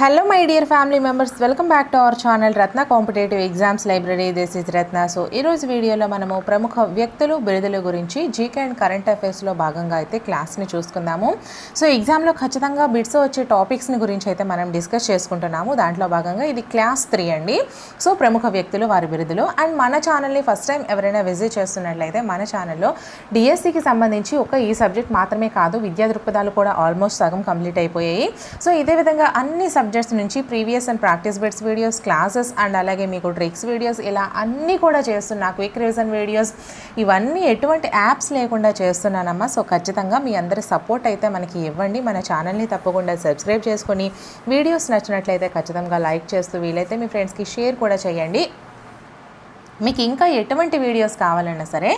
Hello my dear family members welcome back to our channel Ratna competitive exams library this is Ratna so ఈరోజు వీడియోలో మనము ప్రముఖ వ్యక్తులు బిరుదుల గురించి జీకే అండ్ కరెంట్ అఫైర్స్లో భాగంగా అయితే క్లాస్ని చూసుకుందాము. సో ఎగ్జామ్లో ఖచ్చితంగా బిట్స్ వచ్చే టాపిక్స్ని గురించి అయితే మనం డిస్కస్ చేసుకుంటున్నాము. దాంట్లో భాగంగా ఇది క్లాస్ త్రీ అండి. సో ప్రముఖ వ్యక్తులు వారి బిరుదులు. అండ్ మన ఛానల్ని ఫస్ట్ టైం ఎవరైనా విజిట్ చేస్తున్నట్లయితే మన ఛానల్లో డిఎస్సికి సంబంధించి ఒక ఈ సబ్జెక్ట్ మాత్రమే కాదు విద్యా దృక్పథాలు కూడా ఆల్మోస్ట్ సగం కంప్లీట్ అయిపోయాయి. సో ఇదే విధంగా అన్ని సబ్జెక్ట్స్ నుంచి previous and practice bits videos classes and అలాగే మీకు ట్రిక్స్ వీడియోస్ ఇలా అన్నీ కూడా చేస్తున్నా క్విక్ రివిజన్ వీడియోస్ ఇవన్నీ ఎటువంటి యాప్స్ లేకుండా చేస్తున్నానమ్మా. సో ఖచ్చితంగా మీ అందరి సపోర్ట్ అయితే మనకి ఇవ్వండి. మన ఛానల్ని తప్పకుండా సబ్స్క్రైబ్ చేసుకొని వీడియోస్ నచ్చినట్లయితే ఖచ్చితంగా లైక్ చేస్తూ వీలైతే మీ ఫ్రెండ్స్కి షేర్ కూడా చేయండి. మీకు ఇంకా ఎటువంటి వీడియోస్ కావాలన్నా సరే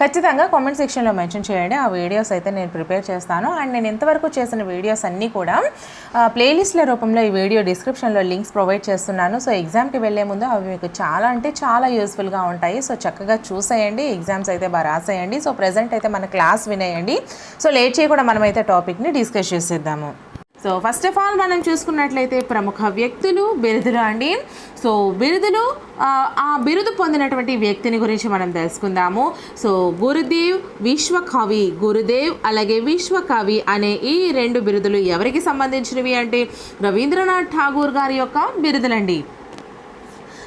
ఖచ్చితంగా కామెంట్ సెక్షన్లో మెన్షన్ చేయండి. ఆ వీడియోస్ అయితే నేను ప్రిపేర్ చేస్తాను. అండ్ నేను ఇంతవరకు చేసిన వీడియోస్ అన్నీ కూడా ప్లేలిస్ట్ల రూపంలో ఈ వీడియో డిస్క్రిప్షన్లో లింక్స్ ప్రొవైడ్ చేస్తున్నాను. సో ఎగ్జామ్కి వెళ్ళే ముందు అవి మీకు చాలా అంటే చాలా యూస్ఫుల్గా ఉంటాయి. సో చక్కగా చూసేయండి. ఎగ్జామ్స్ అయితే బాగా రాసేయండి. సో ప్రజెంట్ అయితే మన క్లాస్ వినేయండి. సో లేట్ చేయకుండా మనమైతే టాపిక్ని డిస్కస్ చేసేద్దాము. సో ఫస్ట్ ఆఫ్ ఆల్ మనం చూసుకున్నట్లయితే ప్రముఖ వ్యక్తులు బిరుదులు అండి. సో బిరుదులు ఆ, బిరుదు పొందినటువంటి వ్యక్తిని గురించి మనం తెలుసుకుందాము. సో గురుదేవ్ విశ్వకవి గురుదేవ్ అలాగే విశ్వకవి అనే ఈ రెండు బిరుదులు ఎవరికి సంబంధించినవి అంటే రవీంద్రనాథ్ ఠాగూర్ గారి యొక్క బిరుదులండి.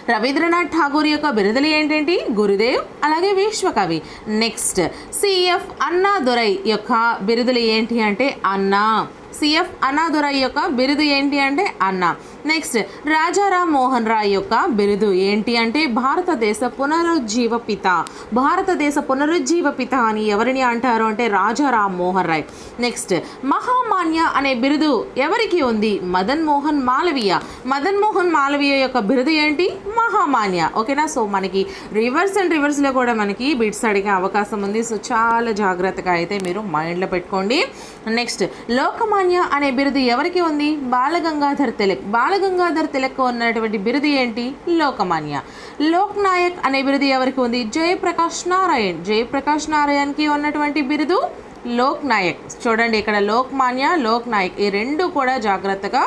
రవీంద్రనాథ్ ఠాగూర్ యొక్క బిరుదులు ఏంటంటే గురుదేవ్ అలాగే విశ్వకవి నెక్స్ట్ సిఎఫ్ అన్నాదురై యొక్క బిరుదులు ఏంటి అంటే అన్నా. సిఎఫ్ అన్నాదురై యొక్క బిరుదు ఏంటి అంటే అన్న. నెక్స్ట్ రాజారాం మోహన్ రాయ్ యొక్క బిరుదు ఏంటి అంటే భారతదేశ పునరుజ్జీవ పిత. భారతదేశ పునరుజ్జీవ పిత అని ఎవరిని అంటారు అంటే రాజారాం మోహన్ రాయ్. నెక్స్ట్ మహామాన్య అనే బిరుదు ఎవరికి ఉంది? మదన్ మోహన్ మాలవీయ మదన్ మోహన్ మాలవీయ యొక్క బిరుదు ఏంటి? మహామాన్య. ఓకేనా? సో మనకి రివర్స్ అండ్ రివర్స్లో కూడా మనకి బిట్స్ అడిగే అవకాశం ఉంది. సో చాలా జాగ్రత్తగా అయితే మీరు మైండ్లో పెట్టుకోండి. నెక్స్ట్ లోకమాన్య అనే బిరుదు ఎవరికి ఉంది? బాలగంగాధర్ తిలక్. బాలగంగాధర్ తిలక్ ఉన్నటువంటి బిరుదు ఏంటి? లోకమాన్య. లోక్ నాయక్ అనే బిరుది ఎవరికి ఉంది? జయప్రకాష్ నారాయణ్. జయప్రకాష్ నారాయణ్కి ఉన్నటువంటి బిరుదు లోక్ నాయక్. చూడండి ఇక్కడ లోక్మాన్య లోక్ నాయక్. ఈ రెండు కూడా జాగ్రత్తగా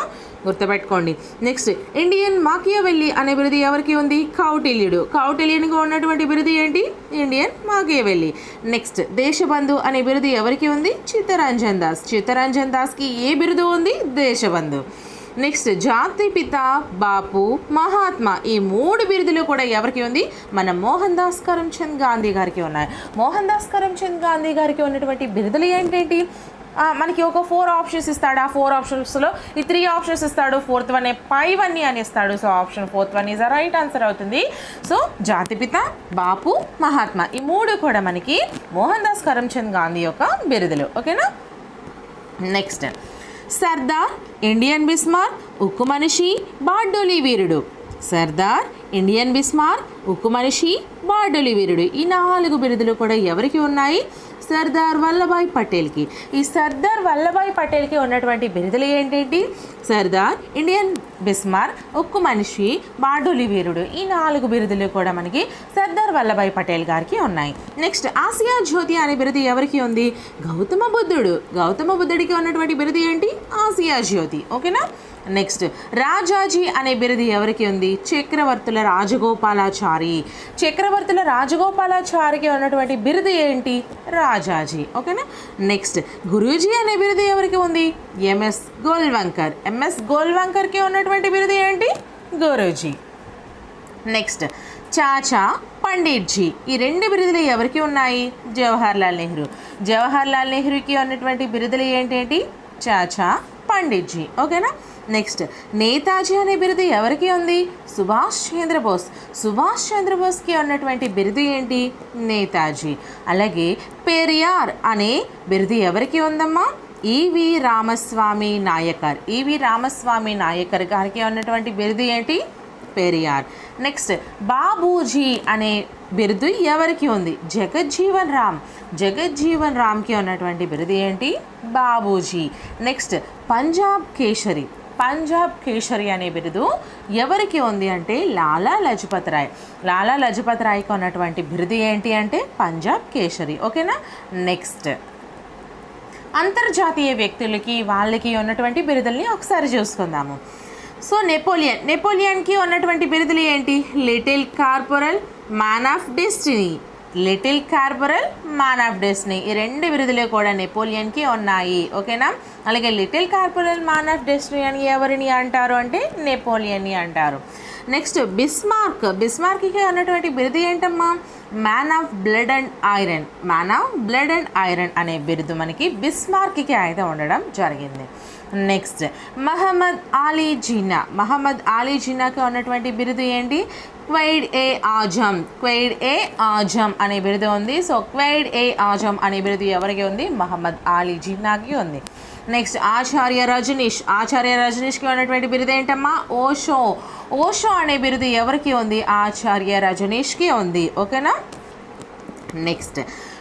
గుర్తుపెట్టుకోండి. నెక్స్ట్ ఇండియన్ మాకియవెల్లి అనే బిరుది ఎవరికి ఉంది? కౌటిల్యుడు. కౌటిల్యునిగా ఉన్నటువంటి బిరుదు ఏంటి? ఇండియన్ మాకియవెల్లి. నెక్స్ట్ దేశబంధు అనే బిరుది ఎవరికి ఉంది? చిత్తరంజన్ దాస్. చిత్తరంజన్ దాస్కి ఏ బిరుదు ఉంది? దేశబంధు. నెక్స్ట్ జాతి పిత బాపు మహాత్మా ఈ మూడు బిరుదులు కూడా ఎవరికి ఉంది? మన మోహన్ దాస్ కరమ్చంద్ గాంధీ గారికి ఉన్నాయి. మోహన్ దాస్ కరమ్చంద్ గాంధీ గారికి ఉన్నటువంటి బిరుదులు ఏంటేంటి? మనకి ఒక ఫోర్ ఆప్షన్స్ ఇస్తాడు. ఆ ఫోర్ ఆప్షన్స్లో ఈ త్రీ ఆప్షన్స్ ఇస్తాడు. ఫోర్త్ వన్ పై వన్ అని ఇస్తాడు. So option fourth one is right answer అవుతుంది. సో జాతిపిత బాపు మహాత్మా ఈ మూడు కూడా మనకి మోహన్ దాస్ కరమ్చంద్ గాంధీ యొక్క బిరుదులు. ఓకేనా? నెక్స్ట్ సర్దార్ ఇండియన్ బిస్మార్ ఉక్కు మనిషి బార్డోలి వీరుడు. సర్దార్ ఇండియన్ బిస్మార్ ఉక్కు మనిషి బార్డోలి వీరుడు. ఈ నాలుగు బిరుదులు కూడా ఎవరికి ఉన్నాయి? సర్దార్ వల్లభాయ్ పటేల్కి. ఈ సర్దార్ వల్లభాయ్ పటేల్కి ఉన్నటువంటి బిరుదులు ఏంటేంటి? సర్దార్ ఇండియన్ బిస్మార్ ఉక్కు మనిషి బాడూలి వీరుడు. ఈ నాలుగు బిరుదులు కూడా మనకి సర్దార్ వల్లభాయ్ పటేల్ గారికి ఉన్నాయి. నెక్స్ట్ ఆసియా జ్యోతి అనే బిరుదు ఎవరికి ఉంది? గౌతమ బుద్ధుడు. గౌతమ బుద్ధుడికి ఉన్నటువంటి బిరుదు ఏంటి? ఆసియా జ్యోతి. ఓకేనా? నెక్స్ట్ రాజాజీ అనే బిరుది ఎవరికి ఉంది? చక్రవర్తుల రాజగోపాలాచారి. చక్రవర్తుల రాజగోపాలాచారికి ఉన్నటువంటి బిరుది ఏంటి? రాజాజీ. ఓకేనా? నెక్స్ట్ గురూజీ అనే బిరుది ఎవరికి ఉంది? ఎంఎస్ గోల్వంకర్. ఎంఎస్ గోల్వంకర్కి ఉన్నటువంటి బిరుదు ఏంటి? గురూజీ. నెక్స్ట్ చాచా పండిట్జీ. ఈ రెండు బిరుదులు ఎవరికి ఉన్నాయి? జవహర్ లాల్ నెహ్రూ. జవహర్ లాల్ నెహ్రూకి ఉన్నటువంటి బిరుదులు ఏంటేంటి చాచా పండిట్జీ. ఓకేనా? నెక్స్ట్ నేతాజీ అనే బిరుదు ఎవరికి ఉంది? సుభాష్ చంద్రబోస్. సుభాష్ చంద్రబోస్కి ఉన్నటువంటి బిరుదు ఏంటి? నేతాజీ. అలాగే పెరియార్ అనే బిరుదు ఎవరికి ఉందమ్మా? ఈవి రామస్వామి నాయకర్. ఈవి రామస్వామి నాయకర్ గారికి ఉన్నటువంటి బిరుదు ఏంటి? పెరియార్. నెక్స్ట్ బాబూజీ అనే బిరుదు ఎవరికి ఉంది? జగజ్జీవన్ రామ్. జగజ్జీవన్ రామ్కి ఉన్నటువంటి బిరుదు ఏంటి? బాబూజీ. నెక్స్ట్ పంజాబ్ కేసరి. పంజాబ్ కేసరి అనే బిరుదు ఎవరికి ఉంది అంటే లాలా లజపత్ రాయ్. లాలా లజపత్ రాయ్కి ఉన్నటువంటి బిరుదు ఏంటి అంటే పంజాబ్ కేసరి. ఓకేనా? నెక్స్ట్. అంతర్జాతీయ వ్యక్తులకి వాళ్ళకి ఉన్నటువంటి బిరుదుల్ని ఒకసారి చూసుకుందాము. So Napoleon. నెపోలియన్కి ఉన్నటువంటి బిరుదులు ఏంటి? Little corporal man of destiny. Little corporal man of destiny. ఈ రెండు విరుదులు కూడా నెపోలియన్కి ఉన్నాయి. ఓకేనా? అలాగే little corporal man of destiny అని ఎవరిని అంటారు అంటే నెపోలియన్ని అంటారు. Next Bismarck. బిస్మార్క్కి ఉన్నటువంటి బిరుదు ఏంటమ్మా? Man of blood and iron. Man of blood and iron అనే బిరుదు మనకి బిస్మార్క్కి అయితే ఉండడం జరిగింది. నెక్స్ట్ మహమ్మద్ అలీ జీనా మహమ్మద్ అలీ జీనాకి ఉన్నటువంటి బిరుదు ఏంటి? క్వైడ్ ఏ ఆజమ్ క్వైడ్ ఏ ఆజమ్ అనే బిరుదు ఉంది. సో క్వైడ్ ఏ ఆజమ్ అనే బిరుదు ఎవరికి ఉంది? మహమ్మద్ అలీ జిన్నాకి ఉంది. నెక్స్ట్ ఆచార్య రజనీష్. ఆచార్య రజనీష్కి ఉన్నటువంటి బిరుదు ఏంటమ్మా? ఓషో. ఓషో అనే బిరుదు ఎవరికి ఉంది? ఆచార్య రజనీష్కి ఉంది. ఓకేనా? Next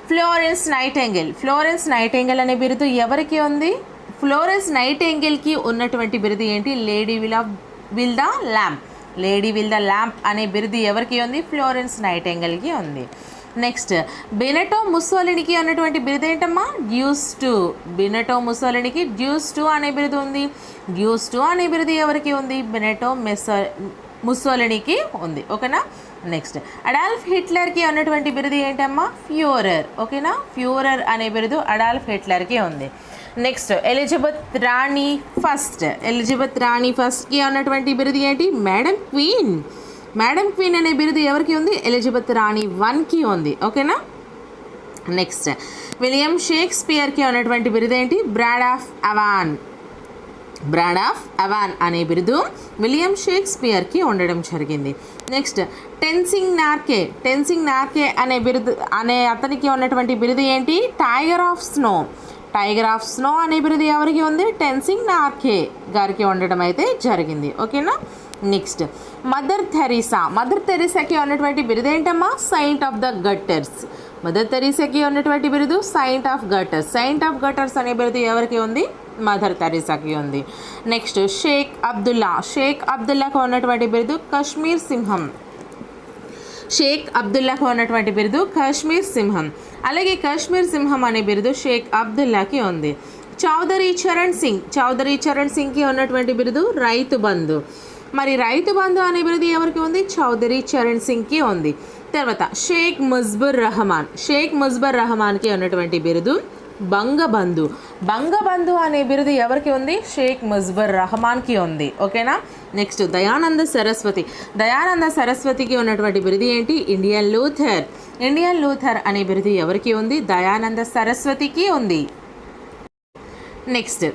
Florence Nightingale. Florence Nightingale అనే బిరుదు ఎవరికి ఉంది? ఫ్లోరెన్స్ నైటెంగిల్కి ఉన్నటువంటి బిరుదు ఏంటి? Lady with of with the lamp. Lady with the lamp అనే బిరుది ఎవరికి ఉంది? ఫ్లోరెన్స్ నైటెంగిల్కి ఉంది. నెక్స్ట్ బెనటో ముసోలినికి అన్నటువంటి బిరుదు ఏంటమ్మా? డ్యూస్ టు. బెనటో ముసోలినికి డ్యూస్ టు అనే బిరుదు ఉంది. డ్యూస్ టు అనే బిరుదు ఎవరికి ఉంది? బెనటో మెసో ముసోలినికి ఉంది. ఓకేనా? నెక్స్ట్ అడాల్ఫ్ హిట్లర్కి ఉన్నటువంటి బిరుదు ఏంటమ్మా? ఫ్యూరర్. ఓకేనా? ఫ్యూరర్ అనే బిరుదు అడాల్ఫ్ హిట్లర్కి ఉంది. నెక్స్ట్ ఎలిజబెత్ రాణి ఫస్ట్ ఎలిజబెత్ రాణి ఫస్ట్కి ఉన్నటువంటి బిరుదు ఏంటి? మేడం క్వీన్ మేడం క్వీన్ అనే బిరుదు ఎవరికి ఉంది? ఎలిజబెత్ రాణి వన్కి ఉంది. ఓకేనా నెక్స్ట్ విలియం షేక్స్పియర్కి ఉన్నటువంటి బిరుదు ఏంటి? Bard of Avon bard of Avon అనే బిరుదు విలియం షేక్స్పియర్కి ఉండడం జరిగింది. నెక్స్ట్ టెన్సింగ్ నార్కే టెన్సింగ్ నార్కే అనే బిరుదు అనే అతనికి ఉన్నటువంటి బిరుదు ఏంటి? Tiger of snow tiger of snow అనే బిరుదు ఎవరికి ఉంది? టెన్సింగ్ నార్కే గారికి ఉండడం అయితే జరిగింది. ఓకేనా? నెక్స్ట్. Mother Teresa. మదర్ థెరీసాకి ఉన్నటువంటి బిరుదు ఏంటమ్మా? Saint of the gutters. Mother థెరీసాకి ఉన్నటువంటి బిరుదు saint of gutters saint of gutters అనే బిరుదు ఎవరికి ఉంది? మదర్ థెరీసాకి ఉంది. నెక్స్ట్. షేక్ అబ్దుల్లా. షేక్ అబ్దుల్లాకు ఉన్నటువంటి బిరుదు కశ్మీర్ సింహం. షేక్ అబ్దుల్లాకు ఉన్నటువంటి బిరుదు కాశ్మీర్ సింహం. అలాగే కాశ్మీర్ సింహం అనే బిరుదు షేక్ అబ్దుల్లాకి ఉంది. చౌదరి చరణ్ సింగ్ చౌదరి చరణ్ సింగ్కి ఉన్నటువంటి బిరుదు రైతు బంధు. మరి రైతు బంధు అనే బిరుదు ఎవరికి ఉంది? చౌదరి చరణ్ సింగ్కి ఉంది. తర్వాత షేక్ ముజ్బుర్ రహమాన్ షేక్ ముజ్బర్ రహమాన్కి ఉన్నటువంటి బిరుదు బంగబంధు. బంగబంధు అనే బిరుదు ఎవరికి ఉంది? షేక్ ముజ్బర్ రహమాన్కి ఉంది. ఓకేనా? నెక్స్ట్ దయానంద సరస్వతి. దయానంద సరస్వతికి ఉన్నటువంటి బిరుదు ఏంటి? Indian Luther. ఇండియన్ లూథర్ అనే బిరుదు ఎవరికి ఉంది? దయానంద సరస్వతికి ఉంది. నెక్స్ట్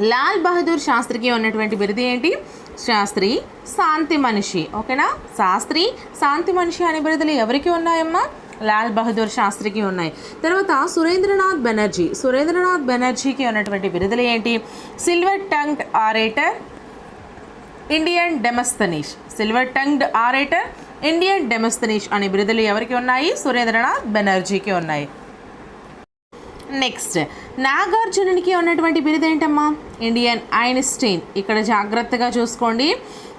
లాల్ బహదూర్ శాస్త్రికి ఉన్నటువంటి బిరుదు ఏంటి? శాస్త్రి శాంతి మనిషి ఓకేనా? శాస్త్రి శాంతి మనిషి అనే బిరుదులు ఎవరికి ఉన్నాయమ్మా? లాల్ బహదూర్ శాస్త్రికి ఉన్నాయి. తర్వాత సురేంద్రనాథ్ బెనర్జీ. సురేంద్రనాథ్ బెనర్జీకి ఉన్నటువంటి బిరుదులు ఏంటి? Silver tongue orator Indian Demosthenes. Silver tongued orator Indian Demosthenes అనే బిరుదులు ఎవరికి ఉన్నాయి? సురేంద్రనాథ్ బెనర్జీకి ఉన్నాయి. నెక్స్ట్ నాగార్జునునికి ఉన్నటువంటి బిరుదు ఏంటమ్మా? ఇండియన్ ఐన్స్టీన్ ఇక్కడ జాగ్రత్తగా చూసుకోండి.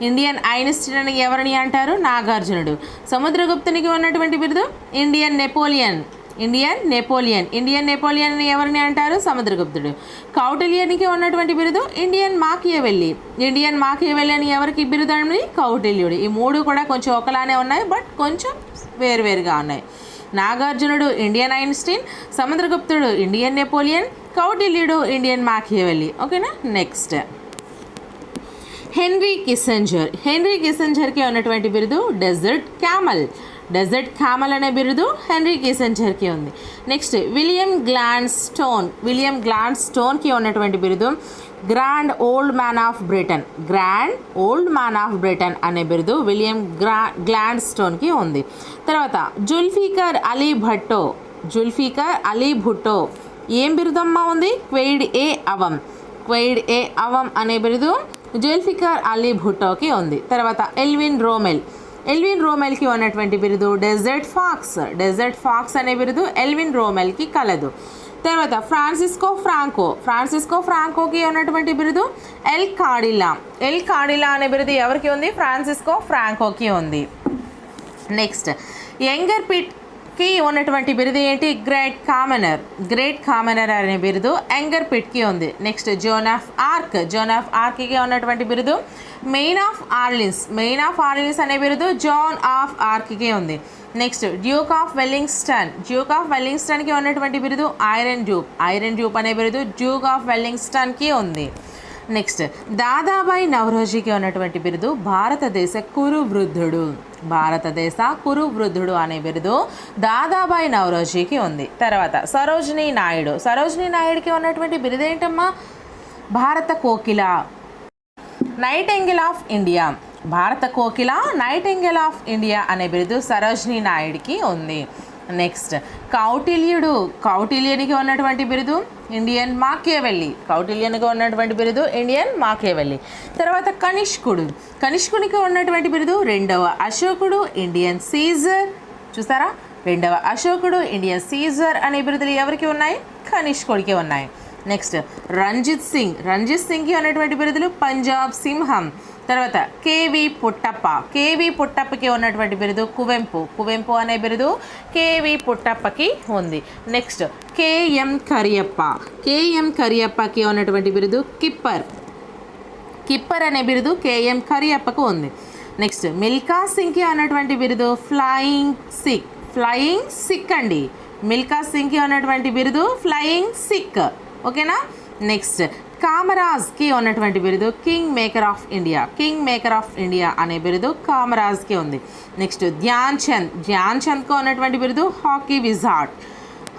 ఇండియన్ ఐన్స్టీన్ అని ఎవరిని అంటారు? నాగార్జునుడు. సముద్రగుప్తునికి ఉన్నటువంటి బిరుదు? Indian Napoleon Indian Napoleon Indian Napoleon అని ఎవరిని అంటారు? సముద్రగుప్తుడు. కౌటిల్యునికి ఉన్నటువంటి బిరుదు? ఇండియన్ మాకియవెల్లి ఇండియన్ మాకియవెల్లి అని ఎవరికి బిరుదు అని కౌటిల్యుడు. ఈ మూడు కూడా కొంచెం ఒకలానే ఉన్నాయి బట్ కొంచెం వేరువేరుగా ఉన్నాయి. నాగార్జునుడు ఇండియన్ ఐన్స్టీన్ సముద్రగుప్తుడు ఇండియన్ నెపోలియన్ కౌటిల్యుడు ఇండియన్ మాకియవెల్లి. ఓకేనా? నెక్స్ట్. హెన్రీ కిసెంజర్ హెన్రీ కిసెంజర్కి ఉన్నటువంటి బిరుదు డెజర్ట్ క్యామల్. డెజర్ట్ క్యామల్ అనే బిరుదు హెన్రీ కిసెంజర్కి ఉంది. Next William Gladstone William గ్లాండ్ స్టోన్కి ఉన్నటువంటి బిరుదు grand old man of Britain grand old man of Britain అనే బిరుదు విలియం గ్రా గ్లాండ్ స్టోన్కి ఉంది. తర్వాత జుల్ఫికర్ అలీ భట్టో జుల్ఫికర్ అలీ భుట్టో ఏం బిరుదమ్మా ఉంది? క్వైడ్ ఏ అవం క్వైడ్ ఏ అవం అనే బిరుదు జుల్ఫికర్ అలీ భుట్టోకి ఉంది. తర్వాత ఎల్విన్ రోమెల్ ఎల్విన్ రోమెల్కి ఉన్నటువంటి బిరుదు డెజర్ట్ ఫాక్స్ డెజర్ట్ ఫాక్స్ అనే బిరుదు ఎల్విన్ రోమెల్కి కలదు. తర్వాత ఫ్రాన్సిస్కో ఫ్రాంకో. ఫ్రాన్సిస్కో ఫ్రాంకోకి ఉన్నటువంటి బిరుదు ఎల్ కాడిలా ఎల్ కాడిలా అనే బిరుదు ఎవరికి ఉంది? ఫ్రాన్సిస్కో ఫ్రాంకోకి ఉంది. నెక్స్ట్ యంగర్ పిట్కి ఉన్నటువంటి బిరుదు ఏంటి? Great commoner. గ్రేట్ కామనర్ అనే బిరుదు యంగర్ పిట్కి ఉంది. Next Joan of Arc. Joan of ఆర్క్కి ఉన్నటువంటి బిరుదు maid of Orleans. Maid of Orleans అనే బిరుదు జోన్ ఆఫ్ ఆర్క్కి ఉంది. Next duke of Wellington duke of వెల్లింగ్స్టన్కి ఉన్నటువంటి బిరుదు ఐరన్ డ్యూక్ ఐరన్ డ్యూక్ అనే బిరుదు డ్యూక్ ఆఫ్ వెల్లింగ్స్టన్కి ఉంది. నెక్స్ట్ దాదాబాయి నవరోజీకి ఉన్నటువంటి బిరుదు భారతదేశ కురు వృద్ధుడు భారతదేశ కురు వృద్ధుడు అనే బిరుదు దాదాబాయి నవరోజీకి ఉంది. తర్వాత సరోజినీ నాయుడు. సరోజినీ నాయుడుకి ఉన్నటువంటి బిరుదేంటమ్మా? భారత కోకిల. నైట్ ఎంగిల్ ఆఫ్ ఇండియా భారత కోకిల నైటింగెల్ ఆఫ్ ఇండియా అనే బిరుదు సరోజినీ నాయుడికి ఉంది. నెక్స్ట్ కౌటిల్యుడు కౌటిల్యునికి ఉన్నటువంటి బిరుదు ఇండియన్ మాకేవెల్లి. కౌటిల్యునికి ఉన్నటువంటి బిరుదు ఇండియన్ మాకేవెల్లి. తర్వాత కనిష్కుడు. కనిష్కునికి ఉన్నటువంటి బిరుదు రెండవ అశోకుడు ఇండియన్ సీజర్. చూసారా? రెండవ అశోకుడు ఇండియన్ సీజర్ అనే బిరుదులు ఎవరికి ఉన్నాయి? కనిష్కుడికి ఉన్నాయి. నెక్స్ట్ రంజిత్ సింగ్. రంజిత్ సింగ్కి ఉన్నటువంటి బిరుదులు పంజాబ్ సింహం. తర్వాత కేవి పుట్టప్ప. కేవి పుట్టప్పకి ఉన్నటువంటి బిరుదు కువెంపు. కువెంపు అనే బిరుదు కేవి పుట్టప్పకి ఉంది. Next KM Kariappa. కేఎం కరియప్పకి ఉన్నటువంటి బిరుదు కిప్పర్. కిప్పర్ అనే బిరుదు కేఎం కరియప్పకు ఉంది. నెక్స్ట్ మిల్కా సింగ్కి ఉన్నటువంటి బిరుదు ఫ్లయింగ్ సిక్. ఫ్లయింగ్ సిక్ అండి. మిల్కా సింగ్కి ఉన్నటువంటి బిరుదు ఫ్లయింగ్ సిక్. ఓకేనా? నెక్స్ట్ కామరాజ్కి ఉన్నటువంటి బిరుదు king maker of India. King maker of India అనే బిరుదు కామరాజ్కి ఉంది. నెక్స్ట్ ధ్యాన్ చంద్ ధ్యాన్ చంద్కు ఉన్నటువంటి బిరుదు hockey wizard.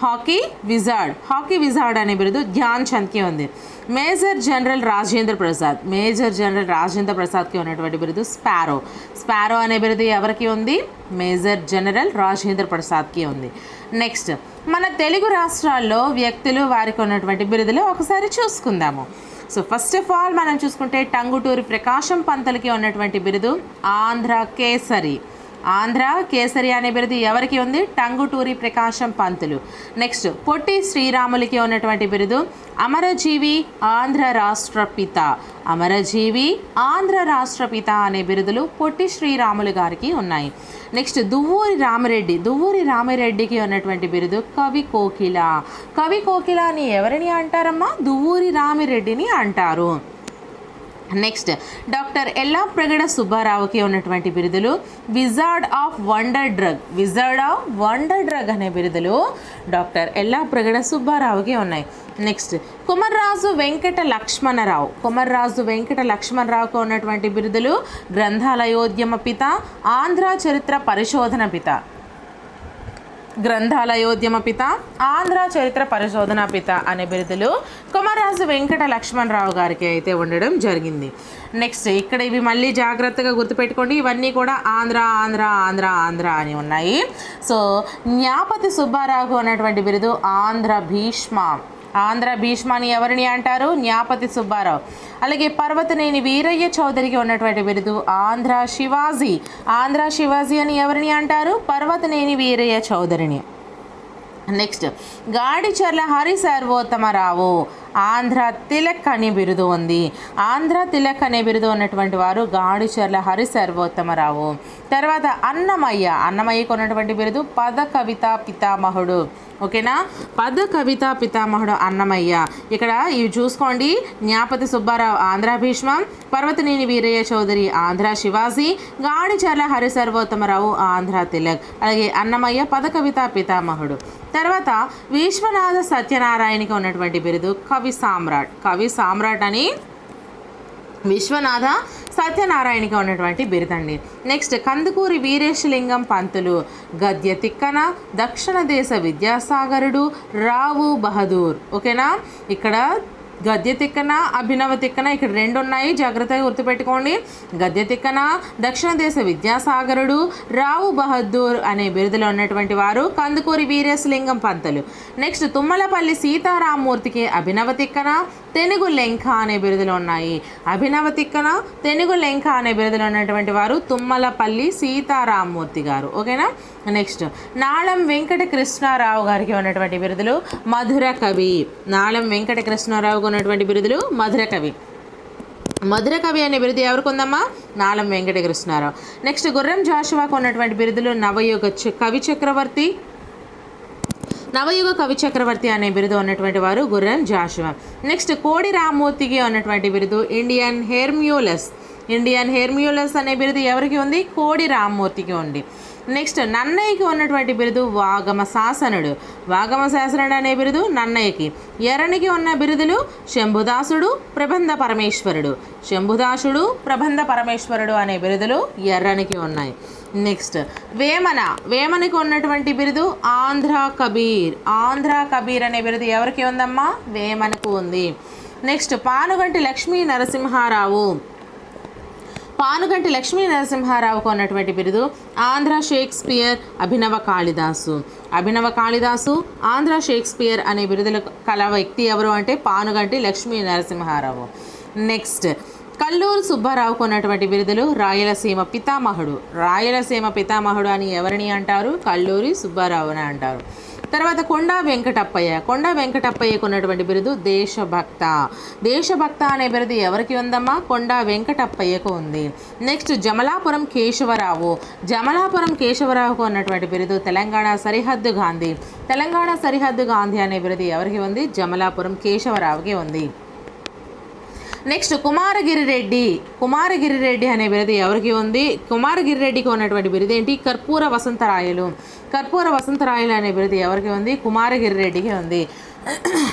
Hockey wizard. Hockey wizard అనే బిరుదు ధ్యాన్ చంద్కి ఉంది. Major general Rajendra Prasad. Major general Rajendra ప్రసాద్కి ఉన్నటువంటి బిరుదు స్పారో. స్పారో అనే బిరుదు ఎవరికి ఉంది? మేజర్ జనరల్ రాజేంద్ర ప్రసాద్కి ఉంది. నెక్స్ట్ మన తెలుగు రాష్ట్రాల్లో వ్యక్తులు వారికి ఉన్నటువంటి బిరుదులు ఒకసారి చూసుకుందాము. సో ఫస్ట్ ఆఫ్ ఆల్ మనం చూసుకుంటే టంగుటూరి ప్రకాశం పంతులకి ఉన్నటువంటి బిరుదు ఆంధ్ర కేసరి. ఆంధ్ర కేసరి అనే బిరుదు ఎవరికి ఉంది? టంగుటూరి ప్రకాశం పంతులు. నెక్స్ట్ పొట్టి శ్రీరాములకి ఉన్నటువంటి బిరుదు అమరజీవి ఆంధ్ర రాష్ట్రపిత. అమరజీవి ఆంధ్ర రాష్ట్రపిత అనే బిరుదులు పొట్టి శ్రీరాములు గారికి ఉన్నాయి. నెక్స్ట్ దువ్వూరి రామిరెడ్డి. దువ్వూరి రామిరెడ్డికి ఉన్నటువంటి బిరుదు కవి కోకిల. కవి కోకిల అని ఎవరిని అంటారమ్మా? దువ్వూరి రామిరెడ్డిని అంటారు. నెక్స్ట్ డాక్టర్ ఎల్లా ప్రగడ సుబ్బారావుకి ఉన్నటువంటి బిరుదులు wizard of wonder drug wizard of wonder drug అనే బిరుదులు డాక్టర్ ఎల్లా ప్రగడ సుబ్బారావుకి ఉన్నాయి. నెక్స్ట్ కుమర్రాజు వెంకట లక్ష్మణరావు కుమర్రాజు వెంకట లక్ష్మణరావుకి ఉన్నటువంటి బిరుదులు గ్రంథాలయోద్యమ పిత ఆంధ్ర చరిత్ర పరిశోధన పిత గ్రంథాలయోద్యమ పిత ఆంధ్ర చరిత్ర పరిశోధన పిత అనే బిరుదులు కుమారాజు వెంకట లక్ష్మణరావు గారికి అయితే ఉండడం జరిగింది. నెక్స్ట్ ఇక్కడ ఇవి మళ్ళీ జాగ్రత్తగా గుర్తుపెట్టుకోండి. ఇవన్నీ కూడా ఆంధ్ర ఆంధ్ర ఆంధ్ర ఆంధ్ర అని ఉన్నాయి. సో జ్ఞాపతి సుబ్బారావు అనేటువంటి బిరుదు ఆంధ్ర భీష్మ ఆంధ్ర భీష్మాని ఎవరిని అంటారు? జ్ఞాపతి సుబ్బారావు. అలాగే పర్వతనేని వీరయ్య చౌదరికి ఉన్నటువంటి బిరుదు ఆంధ్ర శివాజీ. ఆంధ్ర శివాజీ అని ఎవరిని అంటారు? పర్వతనేని వీరయ్య చౌదరిని. నెక్స్ట్ గాడిచర్ల హరి సర్వోత్తమరావు. ఆంధ్ర తిలక్ అనే బిరుదు ఉంది. ఆంధ్ర తిలక్ అనే బిరుదు ఉన్నటువంటి వారు గాడిచర్ల హరి సర్వోత్తమరావు. తర్వాత అన్నమయ్య. అన్నమయ్యకు ఉన్నటువంటి బిరుదు పద కవిత పితామహుడు. ఓకేనా? పద కవిత పితామహుడు అన్నమయ్య. ఇక్కడ ఇవి చూసుకోండి. జ్ఞాపతి సుబ్బారావు ఆంధ్ర భీష్మ పర్వతనేని వీరయ్య చౌదరి ఆంధ్ర శివాజీ గాడిచర్ల హరి సర్వోత్తమరావు ఆంధ్ర తిలక్. అలాగే అన్నమయ్య పద కవిత పితామహుడు. తర్వాత విశ్వనాథ సత్యనారాయణకి ఉన్నటువంటి బిరుదు కవి సామ్రాట్. కవి సామ్రాట్ అని విశ్వనాథ సత్యనారాయణకి ఉన్నటువంటి బిరుదండి. నెక్స్ట్ కందుకూరి వీరేశలింగం పంతులు గద్య తిక్కన దక్షిణ దేశ విద్యాసాగరుడు రావు బహదూర్. ఓకేనా ఇక్కడ గద్య తిక్కన అభినవ తిక్కన ఇక్కడ రెండు ఉన్నాయి. జాగ్రత్తగా గుర్తుపెట్టుకోండి. గద్య తిక్కన దక్షిణ దేశ విద్యాసాగరుడు రావు బహదూర్ అనే బిరుదులో ఉన్నటువంటి వారు కందుకూరి వీరేశలింగం పంతులు. నెక్స్ట్ తుమ్మలపల్లి సీతారామూర్తికి అభినవ తిక్కన తెనుగు లెంఖ అనే బిరుదులు ఉన్నాయి. అభినవ తిక్కన తెనుగు లెంఖ అనే బిరుదులు ఉన్నటువంటి వారు తుమ్మలపల్లి సీతారామూర్తి గారు. ఓకేనా? నెక్స్ట్ నాళం వెంకట కృష్ణారావు గారికి ఉన్నటువంటి బిరుదులు మధుర కవి. నాళం వెంకట కృష్ణారావుకు ఉన్నటువంటి బిరుదులు మధుర కవి. మధుర కవి అనే బిరుదు ఎవరికి ఉందమ్మా? నాళం వెంకట కృష్ణారావు నెక్స్ట్ గుర్రం జాషువాకు ఉన్నటువంటి బిరుదులు నవయుగ కవి చక్రవర్తి. నవయుగ కవి చక్రవర్తి అనే బిరుదు ఉన్నటువంటి వారు గుర్రం జాషువా. నెక్స్ట్ కోడి రామ్మూర్తికి ఉన్నటువంటి బిరుదు ఇండియన్ హెర్మ్యూలస్. ఇండియన్ హెర్మ్యూలస్ అనే బిరుదు ఎవరికి ఉంది? కోడి రామ్మూర్తికి ఉంది. నెక్స్ట్ నన్నయ్యకి ఉన్నటువంటి బిరుదు వాగమ శాసనుడు వాగమ శాసనుడు అనే బిరుదు నన్నయ్యకి. ఎర్రనికి ఉన్న బిరుదులు శంభుదాసుడు ప్రబంధ పరమేశ్వరుడు. శంభుదాసుడు ప్రబంధ పరమేశ్వరుడు అనే బిరుదులు ఎర్రనికి ఉన్నాయి. నెక్స్ట్ వేమన. వేమనకి ఉన్నటువంటి బిరుదు ఆంధ్ర కబీర్. ఆంధ్ర కబీర్ అనే బిరుదు ఎవరికి ఉందమ్మా? వేమనకు ఉంది. నెక్స్ట్ పానుగంటి లక్ష్మీ నరసింహారావు. పానుగంటి లక్ష్మీ నరసింహారావుకు ఉన్నటువంటి బిరుదు ఆంధ్ర షేక్స్పియర్ అభినవ కాళిదాసు. అభినవ కాళిదాసు ఆంధ్ర షేక్స్పియర్ అనే బిరుదుల కల వ్యక్తి ఎవరు అంటే పానుగంటి లక్ష్మీ నరసింహారావు. నెక్స్ట్ కల్లూరు సుబ్బారావుకు ఉన్నటువంటి బిరుదులు రాయలసీమ పితామహుడు. రాయలసీమ పితామహుడు అని ఎవరిని అంటారు? కల్లూరి సుబ్బారావు అని అంటారు. తర్వాత కొండా వెంకటప్పయ్య. కొండా వెంకటప్పయ్యకు ఉన్నటువంటి బిరుదు దేశభక్త. దేశభక్త అనే బిరుదు ఎవరికి ఉందమ్మా? కొండా వెంకటప్పయ్యకు ఉంది. నెక్స్ట్ జమలాపురం కేశవరావు. జమలాపురం కేశవరావుకు ఉన్నటువంటి బిరుదు తెలంగాణ సరిహద్దు గాంధీ. తెలంగాణ సరిహద్దు గాంధీ అనే బిరుదు ఎవరికి ఉంది? జమలాపురం కేశవరావుకి ఉంది. నెక్స్ట్ కుమారగిరి రెడ్డి కుమారగిరి రెడ్డి అనే బిరుదు ఎవరికి ఉంది? కుమారగిరి రెడ్డికి ఉన్నటువంటి బిరుదేంటి? కర్పూర వసంతరాయలు. కర్పూర వసంతరాయలు అనే బిరుదు ఎవరికి ఉంది? కుమారగిరి రెడ్డికి ఉంది.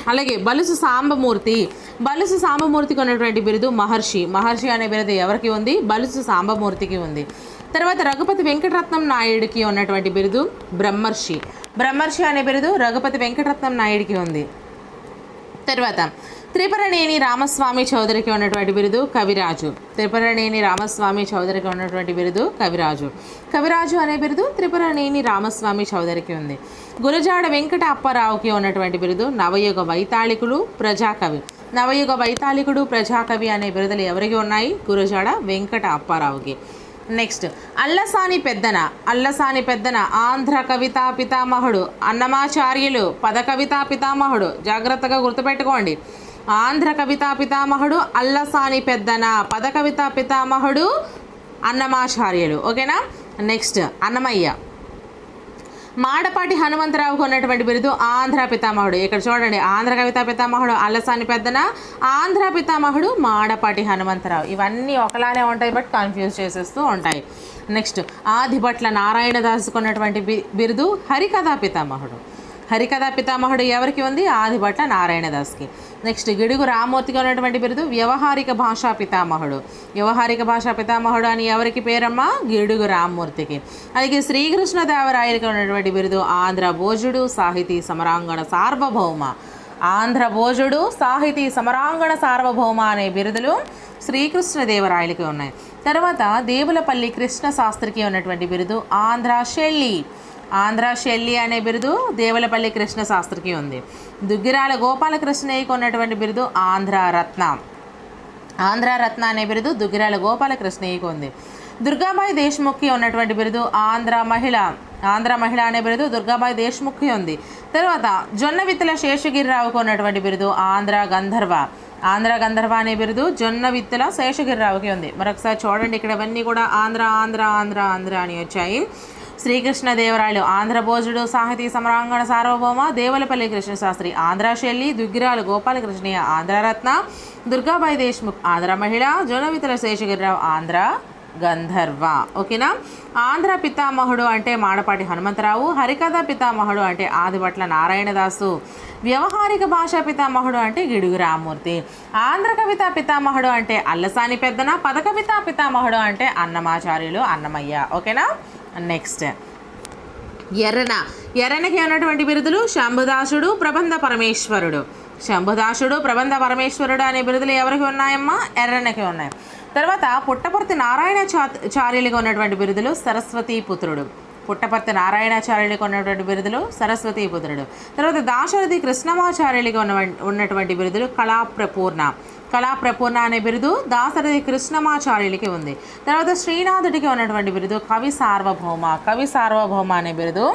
అలాగే బలుసు సాంబమూర్తి. బలుసు సాంబమూర్తికి ఉన్నటువంటి బిరుదు మహర్షి. మహర్షి అనే బిరుదు ఎవరికి ఉంది? బలుసు సాంబమూర్తికి ఉంది. తర్వాత రఘుపతి వెంకటరత్నం నాయుడికి ఉన్నటువంటి బిరుదు బ్రహ్మర్షి. బ్రహ్మర్షి అనే బిరుదు రఘుపతి వెంకటరత్నం నాయుడికి ఉంది. తర్వాత త్రిపురనేని రామస్వామి చౌదరికి ఉన్నటువంటి బిరుదు కవిరాజు. త్రిపురనేని రామస్వామి చౌదరికి ఉన్నటువంటి బిరుదు కవిరాజు. కవిరాజు అనే బిరుదు త్రిపురనేని రామస్వామి చౌదరికి ఉంది. గురజాడ వెంకట అప్పారావుకి ఉన్నటువంటి బిరుదు నవయుగ వైతాళికులు ప్రజాకవి. నవయుగ వైతాళికుడు ప్రజాకవి అనే బిరుదులు ఎవరికి ఉన్నాయి? గురజాడ వెంకట అప్పారావుకి నెక్స్ట్ అల్లసాని పెద్దన అల్లసాని పెద్దన ఆంధ్ర కవితా పితామహుడు అన్నమాచార్యులు పద కవితా పితామహుడు. జాగ్రత్తగా గుర్తుపెట్టుకోండి. ఆంధ్ర కవితా పితామహుడు అల్లసాని పెద్దన పద కవితా పితామహుడు అన్నమాచార్యులు. ఓకేనా? నెక్స్ట్ అన్నమయ్య. మాడపాటి హనుమంతరావుకు ఉన్నటువంటి బిరుదు ఆంధ్ర పితామహుడు. ఇక్కడ చూడండి ఆంధ్ర కవితా పితామహుడు అల్లసాని పెద్దన ఆంధ్ర పితామహుడు మాడపాటి హనుమంతరావు. ఇవన్నీ ఒకలానే ఉంటాయి బట్ కన్ఫ్యూజ్ చేసేస్తూ ఉంటాయి. నెక్స్ట్ ఆదిభట్ల నారాయణదాసుకు ఉన్నటువంటి బి- బిరుదు హరికథా పితామహుడు. హరికథా పితామహుడు ఎవరికి ఉంది? ఆదిభట్ల నారాయణదాస్కి. నెక్స్ట్ గిడుగు రామూర్తిగా ఉన్నటువంటి బిరుదు వ్యవహారిక భాషా పితామహుడు. వ్యవహారిక భాషా పితామహుడు అని ఎవరికి పేరమ్మా? గిడుగు రామ్మూర్తికి. అలాగే శ్రీకృష్ణదేవరాయలకి ఉన్నటువంటి బిరుదు ఆంధ్ర భోజుడు సాహితీ సమరాంగణ సార్వభౌమ. ఆంధ్ర భోజుడు సాహితీ సమరాంగణ సార్వభౌమ అనే బిరుదులు శ్రీకృష్ణదేవరాయలకి ఉన్నాయి. తర్వాత దేవులపల్లి కృష్ణ శాస్త్రికి ఉన్నటువంటి బిరుదు ఆంధ్ర షెల్లి. ఆంధ్ర శెల్లి అనే బిరుదు దేవులపల్లి కృష్ణ శాస్త్రికి ఉంది. దుగ్గిరాల గోపాలకృష్ణయ్యకు ఉన్నటువంటి బిరుదు ఆంధ్ర రత్న. ఆంధ్ర రత్న అనే బిరుదు దుగ్గిరాల గోపాలకృష్ణయ్యకు ఉంది. దుర్గాబాయి దేశ్ముఖి ఉన్నటువంటి బిరుదు ఆంధ్ర మహిళ. ఆంధ్ర మహిళ అనే బిరుదు దుర్గాబాయి దేశ్ముఖి ఉంది. తర్వాత జొన్న విత్తుల శేషగిరిరావుకు ఉన్నటువంటి బిరుదు ఆంధ్ర గంధర్వ. ఆంధ్ర గంధర్వ అనే బిరుదు జొన్న విత్తుల శేషగిరిరావుకి ఉంది. మరొకసారి చూడండి ఇక్కడ ఇవన్నీ కూడా ఆంధ్ర ఆంధ్ర ఆంధ్ర ఆంధ్ర అని వచ్చాయి. శ్రీకృష్ణదేవరాయలు ఆంధ్ర భోజుడు సాహితీ సమరాంగణ సార్వభౌమ దేవలపల్లి కృష్ణశాస్త్రి ఆంధ్ర శైలి దుగ్గిరాలు గోపాలకృష్ణయ్య ఆంధ్రరత్న దుర్గాబాయి దేశ్ముఖ్ ఆంధ్ర మహిళ జోనవితల శేషగిరిరావు ఆంధ్ర గంధర్వ. ఓకేనా? ఆంధ్ర పితామహుడు అంటే మాడపాటి హనుమంతరావు హరికథ పితామహుడు అంటే ఆదిభట్ల నారాయణదాసు వ్యవహారిక భాషా పితామహుడు అంటే గిడుగు రామూర్తి ఆంధ్ర కవిత పితామహుడు అంటే అల్లసాని పెద్దన పదకవితా పితామహుడు అంటే అన్నమాచార్యులు అన్నమయ్య. ఓకేనా? నెక్స్ట్ ఎర్రన. ఎర్రనకి ఉన్నటువంటి బిరుదులు శంభుదాసుడు ప్రబంధ పరమేశ్వరుడు శంభుదాసుడు ప్రబంధ పరమేశ్వరుడు అనే బిరుదులు ఎవరికి ఉన్నాయమ్మా? ఎర్రనకి ఉన్నాయి. తర్వాత పుట్టపర్తి నారాయణ చా- ఉన్నటువంటి బిరుదులు సరస్వతీ పుత్రుడు. పుట్టపర్తి నారాయణాచార్యులకి ఉన్నటువంటి బిరుదులు సరస్వతీ పుత్రుడు. తర్వాత దాశరథి కృష్ణమాచార్యులకి ఉన్న ఉన్నటువంటి బిరుదులు కళాప్రపూర్ణ. కళాప్రపూర్ణ అనే బిరుదు దాసరథి కృష్ణమాచార్యులకి ఉంది. తర్వాత శ్రీనాథుడికి ఉన్నటువంటి బిరుదు కవి సార్వభౌమ. కవి సార్వభౌమ అనే బిరుదు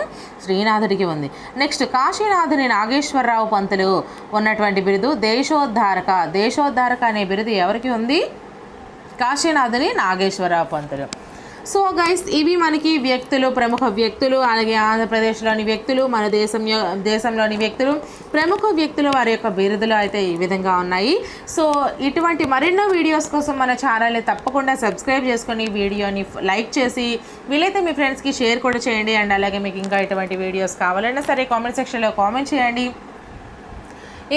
శ్రీనాథుడికి ఉంది. నెక్స్ట్ కాశీనాథుని నాగేశ్వరరావు పంతులు ఉన్నటువంటి బిరుదు దేశోద్ధారక. దేశోద్ధారక అనే బిరుదు ఎవరికి ఉంది? కాశీనాథుని నాగేశ్వరరావు పంతులు. సో గైస్ ఇవి మనకి వ్యక్తులు ప్రముఖ వ్యక్తులు అలాగే ఆంధ్రప్రదేశ్లోని వ్యక్తులు మన దేశం దేశంలోని వ్యక్తులు ప్రముఖ వ్యక్తులు వారి యొక్క బిరుదులు అయితే ఈ విధంగా ఉన్నాయి. సో ఇటువంటి మరెన్నో వీడియోస్ కోసం మన ఛానల్ని తప్పకుండా సబ్స్క్రైబ్ చేసుకొని వీడియోని లైక్ చేసి వీలైతే మీ ఫ్రెండ్స్కి షేర్ కూడా చేయండి. అండ్ అలాగే మీకు ఇంకా ఇటువంటి వీడియోస్ కావాలన్నా సరే కామెంట్ సెక్షన్లో కామెంట్ చేయండి.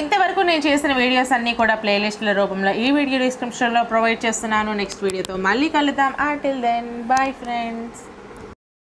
ఇంతవరకు నేను చేసిన వీడియోస్ అన్నీ కూడా ప్లేలిస్ట్ల రూపంలో ఈ వీడియో డిస్క్రిప్షన్లో ప్రొవైడ్ చేస్తున్నాను. నెక్స్ట్ వీడియోతో మళ్ళీ కలుద్దాం. ఆటిల్ దెన్ బాయ్ ఫ్రెండ్స్